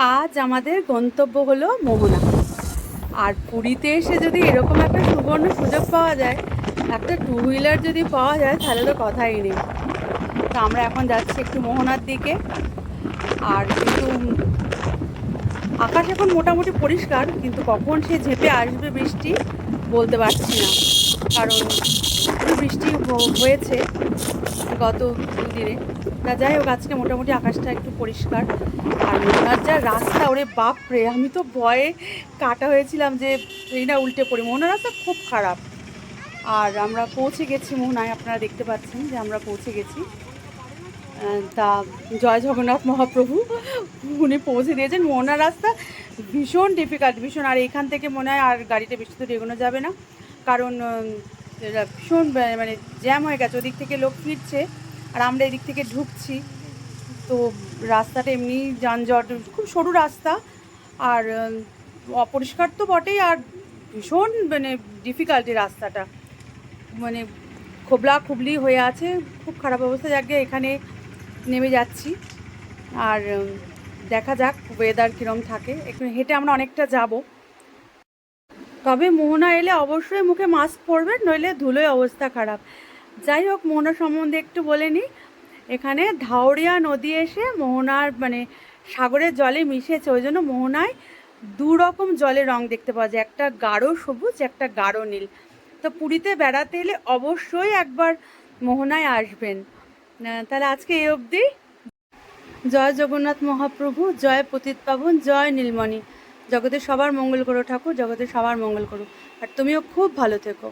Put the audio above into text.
আজ আমাদের গন্তব্য হলো মোহনা। আর পুরীতে এসে যদি এরকম একটা সুবর্ণ সুযোগ পাওয়া যায়, একটা টু হুইলার যদি পাওয়া যায়, তাহলে তো কথাই নেই। তো আমরা এখন যাচ্ছি একটু মোহনার দিকে। আর কিন্তু আকাশ এখন মোটামুটি পরিষ্কার, কিন্তু কখন সে ঝেঁপে আসবে বৃষ্টি বলতে পারছি না। কারণ বৃষ্টি হয়েছে গত দুদিনে। তা যাই হোক, আজকে মোটামুটি আকাশটা একটু পরিষ্কার। আর মোহনার যা রাস্তা, ওরে বাপরে, আমি তো ভয়ে কাটা হয়েছিলাম যে এই না উল্টে পড়ি। মোহনার রাস্তা খুব খারাপ। আর আমরা পৌঁছে গেছি, মোহনায় আপনারা দেখতে পাচ্ছেন যে আমরা পৌঁছে গেছি। তা জয় জগন্নাথ মহাপ্রভু, উনি পৌঁছে দিয়েছেন। মোহনার রাস্তা ভীষণ ডিফিকাল্ট ভীষণ। আর এখান থেকে মনে হয় আর গাড়িটা বেশি দূর এগোনো যাবে না। কারণ ভীষণ মানে জ্যাম হয়ে গেছে। ওদিক থেকে লোক ফিরছে। আর আমরা এদিক থেকে ঢুকছি। তো রাস্তাটা এমনি যানজট, খুব সরু রাস্তা। আর অপরিষ্কার তো বটেই আর ভীষণ মানে ডিফিকাল্টি রাস্তাটা। মানে খোবলা খুবলি হয়ে আছে, খুব খারাপ অবস্থা যাকে এখানে নেমে যাচ্ছি। আর দেখা যাক ওয়েদার কীরম থাকে। একটু হেঁটে আমরা অনেকটা যাব। তবে মোহনা এলে অবশ্যই মুখে মাস্ক পরবেন, নইলে ধুলোয় অবস্থা খারাপ। যাই হোক মোহনা সম্বন্ধে একটু বলে নিই এখানে ধাওড়িয়া নদী এসে মোহনার মানে সাগরের জলে মিশেছে। ওই জন্য মোহনায় দু রকম জলের রং দেখতে পাওয়া যায়। একটা গাঢ় সবুজ, একটা গাঢ় নীল। তো পুরীতে বেড়াতে এলে অবশ্যই একবার মোহনায় আসবেন। তাহলে আজকে এই অবধি। জয় জগন্নাথ মহাপ্রভু, জয় পতিত পাবন, জয় নীলমণি। জগতের সবার মঙ্গল করো ঠাকুর জগতের সবার মঙ্গল করো। আর তুমিও খুব ভালো থেকো।